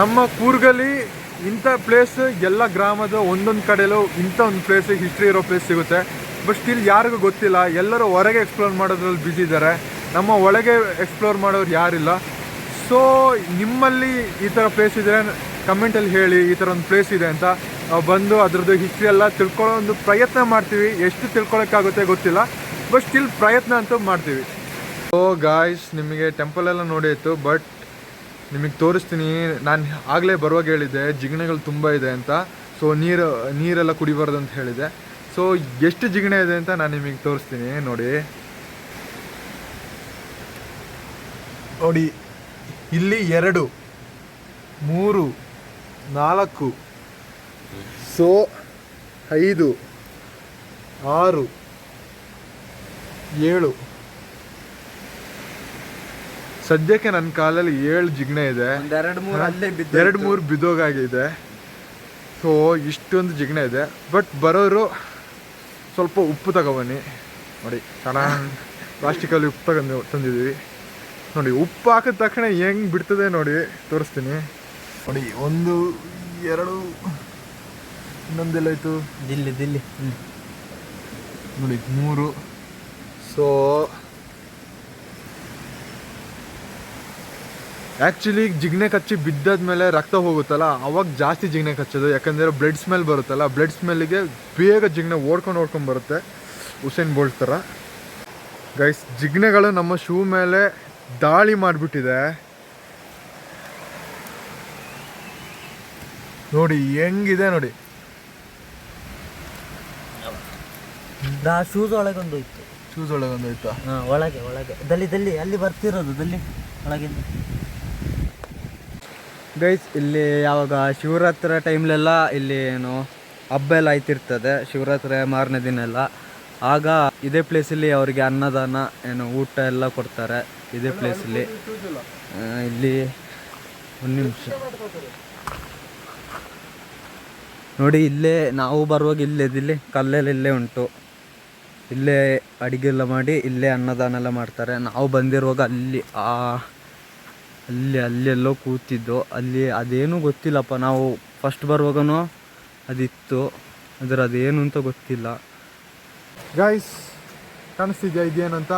ನಮ್ಮ ಕೂರ್ಗಲ್ಲಿ ಇಂಥ ಪ್ಲೇಸ್ ಎಲ್ಲ ಗ್ರಾಮದ ಒಂದೊಂದು ಕಡೆಯಲ್ಲೂ ಇಂಥ ಒಂದು ಪ್ಲೇಸ್ ಹಿಸ್ಟ್ರಿ ಇರೋ ಪ್ಲೇಸ್ ಸಿಗುತ್ತೆ. ಬಟ್ ಸ್ಟಿಲ್ ಯಾರಿಗೂ ಗೊತ್ತಿಲ್ಲ. ಎಲ್ಲರೂ ಹೊರಗೆ ಎಕ್ಸ್ಪ್ಲೋರ್ ಮಾಡೋದ್ರಲ್ಲಿ ಬ್ಯುಸಿ ಇದ್ದಾರೆ. ನಮ್ಮ ಒಳಗೆ ಎಕ್ಸ್ಪ್ಲೋರ್ ಮಾಡೋರು ಯಾರಿಲ್ಲ. ಸೊ ನಿಮ್ಮಲ್ಲಿ ಈ ಥರ ಪ್ಲೇಸ್ ಇದ್ದರೆ ಕಮೆಂಟಲ್ಲಿ ಹೇಳಿ ಈ ಥರ ಒಂದು ಪ್ಲೇಸ್ ಇದೆ ಅಂತ ಬಂದು ಅದರದ್ದು ಹಿಸ್ಟ್ರಿ ಎಲ್ಲ ತಿಳ್ಕೊಳ್ಳೋ ಒಂದು ಪ್ರಯತ್ನ ಮಾಡ್ತೀವಿ. ಎಷ್ಟು ತಿಳ್ಕೊಳಕ್ಕಾಗುತ್ತೆ ಗೊತ್ತಿಲ್ಲ ಬಟ್ ಸ್ಟಿಲ್ ಪ್ರಯತ್ನ ಅಂತೂ ಮಾಡ್ತೀವಿ. ಸೊ ಗಾಯ್ಸ್ ನಿಮಗೆ ಟೆಂಪಲ್ ಎಲ್ಲ ನೋಡಿತ್ತು ಬಟ್ ನಿಮಗೆ ತೋರಿಸ್ತೀನಿ, ನಾನು ಆಗಲೇ ಬರುವಾಗ ಹೇಳಿದ್ದೆ, ಜಿಗಣೆಗಳು ತುಂಬ ಇದೆ ಅಂತ. ಸೊ ನೀರು, ನೀರೆಲ್ಲ ಕುಡಿಬಾರ್ದು ಅಂತ ಹೇಳಿದೆ. ಸೊ ಎಷ್ಟು ಜಿಗಣೆ ಇದೆ ಅಂತ ನಾನು ನಿಮಗೆ ತೋರಿಸ್ತೀನಿ, ನೋಡಿ. ನೋಡಿ, ಇಲ್ಲಿ ಎರಡು, ಮೂರು ನಾಲ್ಕು. ಸೊ ಐದು. ಆರು. ಏಳು. ಸದ್ಯಕ್ಕೆ ನನ್ನ ಕಾಲಲ್ಲಿ ಏಳು ಜಿಗ್ಣೆ ಇದೆ. ಒಂದೆರಡು ಮೂರು ಅಲ್ಲೇ ಬಿದ್ದು ಎರಡು ಮೂರು ಬಿದ್ದೋಗಾಗಿದೆ ಸೊ ಇಷ್ಟೊಂದು ಜಿಗ್ಣೆ ಇದೆ. ಬಟ್ ಬರೋರು ಸ್ವಲ್ಪ ಉಪ್ಪು ತಗೊಬನ್ನಿ. ನೋಡಿ ಚೆನ್ನಾಗಿ ಪ್ಲಾಸ್ಟಿಕಲ್ಲಿ ಉಪ್ಪು ತಗೊಂಡು ತಂದಿದ್ದೀವಿ. ನೋಡಿ ಉಪ್ಪು ಹಾಕಿದ ತಕ್ಷಣ ಹೆಂಗ್ ಬಿಡ್ತದೆ ನೋಡಿ ತೋರಿಸ್ತೀನಿ. ನೋಡಿ ಒಂದು ಎರಡು ಇನ್ನೊಂದೆಲ್ಲಾಯ್ತು ದಿಲ್ಲಿ ದಿಲ್ಲಿ. ನೋಡಿ ಮೂರು. ಸೊ ಆ್ಯಕ್ಚುಲಿ ಜಿಗ್ನೆ ಕಚ್ಚಿ ಬಿದ್ದಾದ್ಮೇಲೆ ರಕ್ತ ಹೋಗುತ್ತಲ್ಲ ಅವಾಗ ಜಾಸ್ತಿ ಜಿಗ್ನೆ ಕಚ್ಚೋದು. ಯಾಕಂದರೆ ಬ್ಲಡ್ ಸ್ಮೆಲ್ ಬರುತ್ತಲ್ಲ ಬ್ಲಡ್ ಸ್ಮೆಲ್ಲಿಗೆ ಬೇಗ ಜಿಗ್ನೆ ಓಡ್ಕೊಂಡು ಓಡ್ಕೊಂಡು ಬರುತ್ತೆ. ಹುಸೇನ್ ಬೋಲ್ಟ್ ಥರ ಗೈಸ್ ಜಿಗ್ನೆಗಳು ನಮ್ಮ ಶೂ ಮೇಲೆ ದಾಳಿ ಮಾಡಿಬಿಟ್ಟಿದೆ. ನೋಡಿ ಹೆಂಗಿದೆ ನೋಡಿ. ನಾ ಶೂಸ್ ಒಳಗೊಂದು ಇತ್ತು. ಶೂಸ್ ಒಳಗೊಂದು ಇತ್ತು? ಹಾ ಒಳಗೆ ಒಳಗೆ. ದಲ್ಲಿ ದಲ್ಲಿ ಅಲ್ಲಿ ಬರ್ತಿರೋದು ದಲ್ಲಿ ಒಳಗಿಂದ. ಗೈಸ್ ಇಲ್ಲಿ ಯಾವಾಗ ಶಿವರಾತ್ರಿ ಟೈಮ್ಲೆಲ್ಲ ಇಲ್ಲಿ ಏನು ಹಬ್ಬ ಎಲ್ಲ ಆಯ್ತಿರ್ತದೆ ಶಿವರಾತ್ರಿ ಮಾರನೇ ದಿನ ಎಲ್ಲ ಆಗ ಇದೇ ಪ್ಲೇಸಲ್ಲಿ ಅವರಿಗೆ ಅನ್ನದಾನ ಏನು ಊಟ ಎಲ್ಲ ಕೊಡ್ತಾರೆ. ಇದೇ ಪ್ಲೇಸಲ್ಲಿ ಇಲ್ಲಿ ಒಂದು ನಿಮಿಷ. ನೋಡಿ, ಇಲ್ಲೇ ನಾವು ಬರುವಾಗ ಇಲ್ಲೇ ಇಲ್ಲಿ ಕಲ್ಲೆಲ್ಲ ಇಲ್ಲೇ ಉಂಟು. ಇಲ್ಲೇ ಅಡುಗೆ ಎಲ್ಲ ಮಾಡಿ ಇಲ್ಲೇ ಅನ್ನದಾನ ಎಲ್ಲ ಮಾಡ್ತಾರೆ. ನಾವು ಬಂದಿರುವಾಗ ಅಲ್ಲಿ, ಆ, ಅಲ್ಲಿ ಅಲ್ಲೆಲ್ಲೋ ಕೂತಿದ್ದು. ಅಲ್ಲಿ ಅದೇನು ಗೊತ್ತಿಲ್ಲಪ್ಪ. ನಾವು ಫಸ್ಟ್ ಬರುವಾಗನು ಅದಿತ್ತು. ಅದರ ಅದೇನು ಅಂತ ಗೊತ್ತಿಲ್ಲ. ಗಾಯ್ಸ್ ಕಾಣಿಸ್ತಿದ್ಯಾ, ಇದೇನಂತ?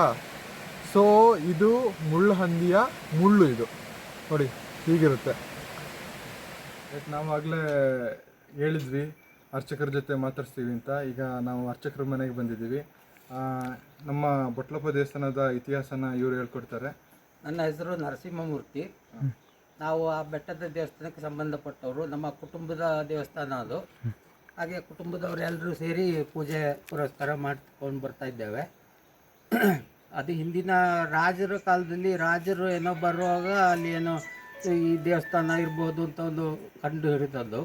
ಸೊ ಇದು ಮುಳ್ಳು ಹಂದಿಯ ಮುಳ್ಳು ಇದು. ನೋಡಿ, ಹೀಗಿರುತ್ತೆ. ನಾವು ಆಗಲೇ ಹೇಳಿದ್ವಿ, ಅರ್ಚಕರ ಜೊತೆ ಮಾತಾಡ್ಸ್ತೀವಿ ಅಂತ. ಈಗ ನಾವು ಅರ್ಚಕರ ಮನೆಗೆ ಬಂದಿದ್ದೀವಿ. ನಮ್ಮ ಬಟ್ಲಪ್ಪ ದೇವಸ್ಥಾನದ ಇತಿಹಾಸನ ಇವರು ಹೇಳ್ಕೊಡ್ತಾರೆ. ನನ್ನ ಹೆಸರು ನರಸಿಂಹಮೂರ್ತಿ. ನಾವು ಆ ಬೆಟ್ಟದ ದೇವಸ್ಥಾನಕ್ಕೆ ಸಂಬಂಧಪಟ್ಟವರು. ನಮ್ಮ ಕುಟುಂಬದ ದೇವಸ್ಥಾನ ಅದು. ಹಾಗೆ ಕುಟುಂಬದವರೆಲ್ಲರೂ ಸೇರಿ ಪೂಜೆ, ಪುರಸ್ಕಾರ ಮಾಡ್ಕೊಂಡು ಬರ್ತಾ ಇದ್ದೇವೆ. ಅದು ಹಿಂದಿನ ರಾಜರ ಕಾಲದಲ್ಲಿ ರಾಜರು ಏನೋ ಬರುವಾಗ ಅಲ್ಲಿ ಏನೋ ಈ ದೇವಸ್ಥಾನ ಇರ್ಬೋದು ಅಂತ ಒಂದು ಕಂಡು ಹಿಡಿದದ್ದು.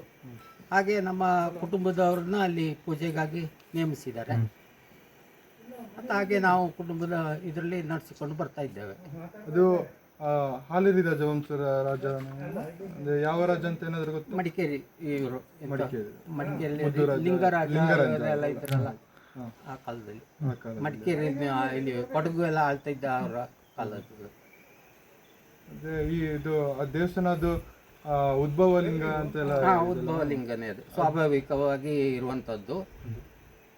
ಹಾಗೆ ನಮ್ಮ ಕುಟುಂಬದವ್ರನ್ನ ಅಲ್ಲಿ ಪೂಜೆಗಾಗಿ ನೇಮಿಸಿದ್ದಾರೆ. ಮತ್ತು ಹಾಗೆ ನಾವು ಕುಟುಂಬದ ಇದರಲ್ಲಿ ನಡೆಸಿಕೊಂಡು ಬರ್ತಾ ಇದ್ದೇವೆ. ಅದು ಆ, ಹಾಲೇರಿ ರಾಜವಂಶರ ರಾಜ ಅಂದ್ರೆ ಯಾವ ರಾಜ ಅಂತ ಏನಾದ್ರು ಗೊತ್ತು? ಮಡಿಕೇರಿ ಇವರು ಮಡಿಕೇರಿ. ಮಡಿಕೇರಿ ಲಿಂಗರಾಜ ಎಲ್ಲ ಇದ್ರಲ್ಲ? ಆ ಕಾಲದಲ್ಲಿ. ಮಡಿಕೇರಿ ಇಲ್ಲಿ ಕೊಡಗು ಎಲ್ಲ ಆಳ್ತಾ ಇದ್ದ ಅವರ ಕಾಲದಲ್ಲಿ ಅದೇ ಈ ಇದು ಆ ದೇವಸ್ಥಾನದ್ದು ಆ, ಉದ್ಭವ ಲಿಂಗ ಅಂತೆಲ್ಲ ಹಾ ಉದ್ಭವ ಲಿಂಗನೇ ಅದು. ಸ್ವಾಭಾವಿಕವಾಗಿ ಇರುವಂಥದ್ದು.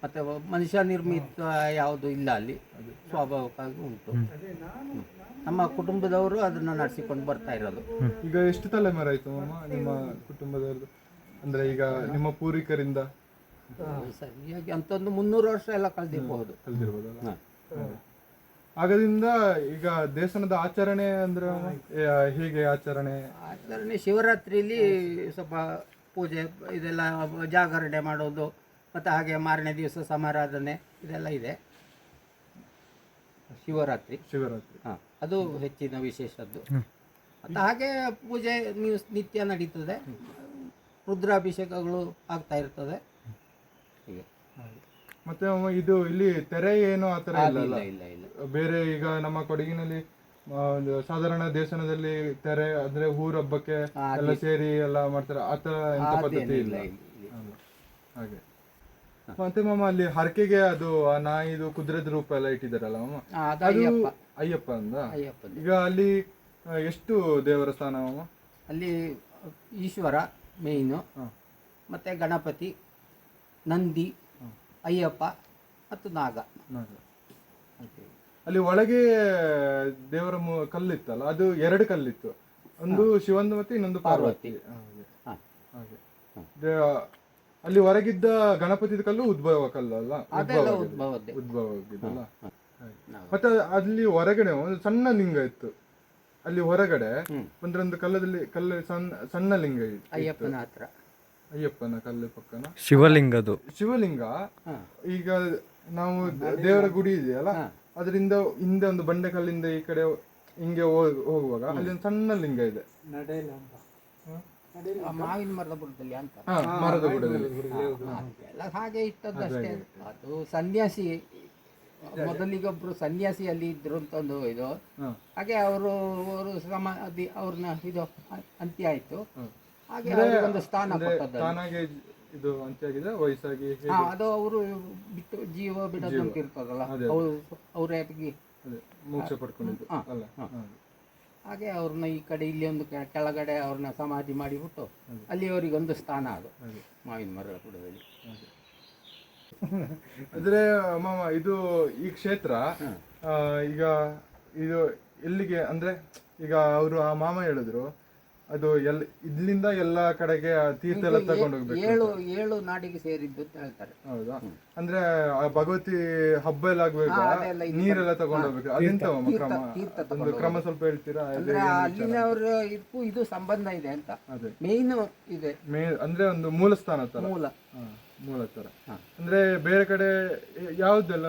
ಮತ್ತೆ ಮನುಷ್ಯ ನಿರ್ಮಿತ ಯಾವುದು ಇಲ್ಲ ಅಲ್ಲಿ. ಸ್ವಾಭಾವಿಕವಾಗಿ ಉಂಟು. ನಮ್ಮ ಕುಟುಂಬದವರು ಅದನ್ನ ನಡೆಸಿಕೊಂಡು ಬರ್ತಾ ಇರೋದು. ಈಗ ಎಷ್ಟು ತಲೆಮಾರು ಆಯ್ತು ಮಾಮ ನಿಮ್ಮ ಕುಟುಂಬದವ್ರದ್ದು? ಅಂದ್ರೆ ಈಗ ನಿಮ್ಮ ಪೂರ್ವಿಕರಿಂದ ಸರಿಯಾಗಿ ಅಂತ ಒಂದು ಮುನ್ನೂರು ವರ್ಷ ಎಲ್ಲ ಕಳೆದಿರಬಹುದು ಕಲ್ತಿರ್ಬೋದಲ್ಲ ಆಗದಿಂದ ಈಗ ದೇವಸ್ಥಾನದ ಆಚರಣೆ ಅಂದ್ರೆ ಹೇಗೆ ಆಚರಣೆ? ಆಚರಣೆ ಶಿವರಾತ್ರಿಲಿ ಸ್ವಲ್ಪ ಪೂಜೆ ಇದೆಲ್ಲ ಜಾಗರಣೆ ಮಾಡೋದು ಮತ್ತು ಹಾಗೆ ಮಾರನೇ ದಿವಸ ಸಮಾರಾಧನೆ ಇದೆಲ್ಲ ಇದೆ. ಶಿವರಾತ್ರಿ. ಶಿವರಾತ್ರಿ. ಹಾಂ ಅದು ಹೆಚ್ಚಿನ ವಿಶೇಷದ್ದು. ಮತ್ತು ಹಾಗೆ ಪೂಜೆ ನ್ಯೂಸ್ ನಿತ್ಯ ನಡೀತದೆ. ರುದ್ರಾಭಿಷೇಕಗಳು ಆಗ್ತಾ ಇರ್ತದೆ. ಹೀಗೆ. ಮತ್ತೆ ಇದು ಇಲ್ಲಿ ತೆರೆ ಏನು ಆ ಥರ ಇಲ್ಲ ಇಲ್ಲ ಇಲ್ಲ. ಬೇರೆ ಈಗ ನಮ್ಮ ಕೊಡಗಿನಲ್ಲಿ ಒಂದು ಸಾಧಾರಣ ದೇವಸ್ಥಾನದಲ್ಲಿ ತೆರೆ ಅಂದ್ರೆ ಊರ ಹಬ್ಬಕ್ಕೆ ಎಲ್ಲ ಸೇರಿ ಎಲ್ಲ ಮಾಡ್ತಾರೆ. ಆ ತರ ಎಂತ ಪದ್ಧತಿ ಇಲ್ಲ ಹಾಗೆ. ಮತ್ತೆ ಮಾಮ ಅಲ್ಲಿ ಹರಕೆಗೆ ಅದು ಆ ನಾಯಿದು ಕುದುರೆದ ರೂಪ ಎಲ್ಲ ಇಟ್ಟಿದಾರಲ್ಲ ಮಾಮ? ಅದು ಅಯ್ಯಪ್ಪ. ಅಯ್ಯಪ್ಪ ಅಂದ? ಈಗ ಅಲ್ಲಿ ಎಷ್ಟು ದೇವರ ಸ್ಥಾನ ಮಾಮ? ಅಲ್ಲಿ ಈಶ್ವರ ಮೇಯ್ನು ಮತ್ತೆ ಗಣಪತಿ ನಂದಿ ಅಯ್ಯಪ್ಪ ಮತ್ತು ನಾಗ. Okay. ಅಲ್ಲಿ ಒಳಗೆ ದೇವರ ಮು- ಕಲ್ಲಿತ್ತಲ್ಲ ಅದು ಎರಡು ಕಲ್ಲಿತ್ತು. ಒಂದು ಶಿವಂದು ಮತ್ತೆ ಇನ್ನೊಂದು ಪಾರ್ವತಿ. ಹಾಗೆ. ಹಾಂ. ಹಾಗೆ. ದೇ- ಅಲ್ಲಿ ಹೊರಗಿದ್ದ ಗಣಪತಿದ ಕಲ್ಲು ಉದ್ಭವ ಕಲ್ಲು ಅಲ್ಲ? ಅದೆಲ್ಲ ಉದ್ಭವದ್ದೇ. ಉದ್ಭವ ಹಾಗೆ. ಮತ್ತೆ ಅಲ್ಲಿ ಹೊರಗಡೆ ಒಂದು ಸಣ್ಣ ಲಿಂಗ ಇತ್ತು. ಅಲ್ಲಿ ಹೊರಗಡೆ ಒಂದ್ರೊಂದು ಕಲ್ಲದಲ್ಲಿ ಕಲ್ಲು ಸಣ್ಣ ಸಣ್ಣ ಲಿಂಗ ಇತ್ತು. ಅಯ್ಯಪ್ಪನ ಹತ್ರ. ಅಯ್ಯಪ್ಪನ ಕಲ್ಲು ಪಕ್ಕನ? ಶಿವಲಿಂಗದು. ಶಿವಲಿಂಗ? ಹಾಂ. ಈಗ ನಾವು ದೇವರ ಗುಡಿ ಇದೆಯಲ್ಲ. ಅದರಿಂದ ಹಿಂದೆ ಒಂದು ಬಂಡೆ ಕಲ್ಲಿಂದ ಈ ಕಡೆ ಹಿಂಗೆ ಹೋಗ್- ಹೋಗುವಾಗ ಅಲ್ಲಿ ಒಂದು ಸಣ್ಣ ಲಿಂಗ ಇದೆ. ಮಾವಿನ ಮರದ ಬುಡದಲ್ಲಿ ಅಂತ. ಮರದ ಬುಡದಲ್ಲಿ ಎಲ್ಲ ಹಾಗೆ ಇಟ್ಟದ್ದು ಅಷ್ಟೇ. ಅದು ಸನ್ಯಾಸಿ ಮೊದಲಿಗೊಬ್ರು ಸನ್ಯಾಸಿ ಅಲ್ಲಿ ಇದ್ರು ಅಂತ ಒಂದು ಇದು. ಹಾಗೆ ಅವರು ಅವರು ಸಮಾಧಿ ಅವ್ರನ್ನ ಇದು ಅಂತ್ಯ ಆಯ್ತು. ಹಾಗೆ ಅವ್ರಿಗೆ ಒಂದು ಸ್ಥಾನ ಕೊಟ್ಟದ್ದು ತಾನಾಗೆ ಇದು ಅಂತ್ಯಾಗಿದೆ ವಯಸ್ಸಾಗಿ ಹಾ ಅದು ಅವರು ಬಿಟ್ಟು ಜೀವ ಬಿಡೋದು ಅಂತ ಇರ್ತದಲ್ಲ ಅದೇ, ಅವರು ಅವರೇ ಅದೇ ಮೋಕ್ಷ ಪಡ್ಕೊಂಡಿದ್ದು ಹಾ, ಅಲ್ಲ ಹಾ. ಹಾಗೆ. ಅವ್ರನ್ನ ಈ ಕಡೆ ಇಲ್ಲಿ ಒಂದು ಕೆ- ಕೆಳಗಡೆ ಅವ್ರನ್ನ ಸಮಾಧಿ ಮಾಡಿಬಿಟ್ಟು ಅಲ್ಲಿ ಅವರಿಗೆ ಒಂದು ಸ್ಥಾನ ಅದು ಹಾಗೆ. ಮಾವಿನ ಮರದ ಬುಡದಲ್ಲಿ ಅಂದ್ರೆ ಮಾಮ ಇದು ಈ ಕ್ಷೇತ್ರ ಆ, ಈಗ ಇದು ಎಲ್ಲಿಗೆ ಅಂದ್ರೆ ಈಗ ಅವರು ಆ ಮಾಮ ಹೇಳಿದ್ರು ಅದು ಎಲ್ ಇಲ್ಲಿಂದ ಎಲ್ಲಾ ಕಡೆಗೆ ಆ ತೀರ್ಥ ಎಲ್ಲ ತಗೊಂಡು ಹೋಗ್ಬೇಕು ಏಳು ಏಳು ನಾಡಿಗೆ ಸೇರಿದ್ದು ಅಂತ ಹೇಳ್ತಾರೆ. ಹೌದಾ? ಅಂದ್ರೆ ಆ ಭಗವತಿ ಹಬ್ಬ ಎಲ್ಲ ಆಗ್ಬೇಕು. ಅದೆಲ್ಲ ಇದು ನೀರೆಲ್ಲ ತಗೊಂಡು ಹೋಗ್ಬೇಕು. ಅದಿಂತ ಕ್ರಮ? ತೀರ್ಥ ಒಂದು ಕ್ರಮ ಸ್ವಲ್ಪ ಹೇಳ್ತೀರಾ? ಅದೇ ಅಂದ್ರೆ ಅಲ್ಲಿನವ್ರ ಇದಕ್ಕೂ ಇದು ಸಂಬಂಧ ಇದೆ ಅಂತ. ಅದೇ. ಮೇನ್ ಇದೆ. ಮೇನ್ ಅಂದ್ರೆ ಒಂದು ಮೂಲ ಸ್ಥಾನ ತರ ಮೂಲ. ಹಾ, ಮೂಲ ತರ ಅಂದ್ರೆ ಬೇರೆ ಕಡೆ ಯಾವ್ದೆಲ್ಲ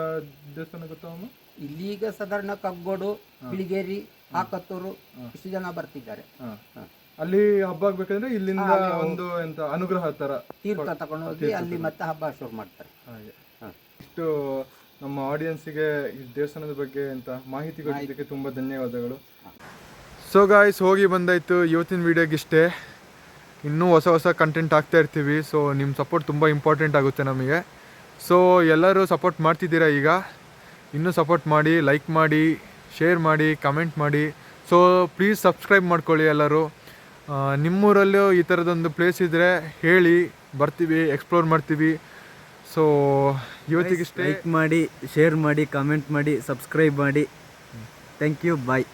ದೇವಸ್ಥಾನ ಗೊತ್ತಮ್ಮ ಇಲ್ಲಿಗ ಸಾಧಾರಣ ಕಗ್ಗೋಡು ಬಿಳಿಗೇರಿ ಆಕತ್ತೂರು ಇಷ್ಟು ಜನ ಬರ್ತಿದ್ದಾರೆ. ಹಾ. ಹಾ. ಅಲ್ಲಿ ಹಬ್ಬ ಆಗ್ಬೇಕಂದ್ರೆ ಇಲ್ಲಿಂದ ಒಂದು ಎಂತ ಅನುಗ್ರಹ ತರ ತೀರ್ಥ ತಗೊಂಡು ಹೋಗಿ ಅಲ್ಲಿ ಮತ್ತೆ ಹಬ್ಬ ಶುರು ಮಾಡ್ತಾರೆ. ಹಾಗೆ. ಇಷ್ಟು ನಮ್ಮ ಆಡಿಯನ್ಸಿಗೆ ಈ ದೇವಸ್ಥಾನದ ಬಗ್ಗೆ ಅಂತ ಮಾಹಿತಿ ಕೊಟ್ಟಿದ್ದಕ್ಕೆ ತುಂಬ ಧನ್ಯವಾದಗಳು. ಸೊ ಗಾಯ್ಸ್ ಹೋಗಿ ಬಂದಾಯ್ತು ಇವತ್ತಿನ ವಿಡಿಯೋಗೆ ಇಷ್ಟೇ. ಇನ್ನೂ ಹೊಸ ಹೊಸ ಕಂಟೆಂಟ್ ಆಗ್ತಾ ಇರ್ತೀವಿ. ಸೊ ನಿಮ್ಮ ಸಪೋರ್ಟ್ ತುಂಬ ಇಂಪಾರ್ಟೆಂಟ್ ಆಗುತ್ತೆ ನಮಗೆ. ಸೊ ಎಲ್ಲರೂ ಸಪೋರ್ಟ್ ಮಾಡ್ತಿದ್ದೀರಾ ಈಗ? ಇನ್ನೂ ಸಪೋರ್ಟ್ ಮಾಡಿ ಲೈಕ್ ಮಾಡಿ ಶೇರ್ ಮಾಡಿ ಕಮೆಂಟ್ ಮಾಡಿ. ಸೊ ಪ್ಲೀಸ್ ಸಬ್ಸ್ಕ್ರೈಬ್ ಮಾಡ್ಕೊಳ್ಳಿ ಎಲ್ಲರೂ. ನಿಮ್ಮೂರಲ್ಲೂ ಈ ಥರದೊಂದು ಪ್ಲೇಸ್ ಇದ್ದರೆ ಹೇಳಿ, ಬರ್ತೀವಿ ಎಕ್ಸ್ಪ್ಲೋರ್ ಮಾಡ್ತೀವಿ. ಸೊ ಇವತ್ತಿಗೆ ಲೈಕ್ ಮಾಡಿ ಶೇರ್ ಮಾಡಿ ಕಮೆಂಟ್ ಮಾಡಿ ಸಬ್ಸ್ಕ್ರೈಬ್ ಮಾಡಿ. Thank you bye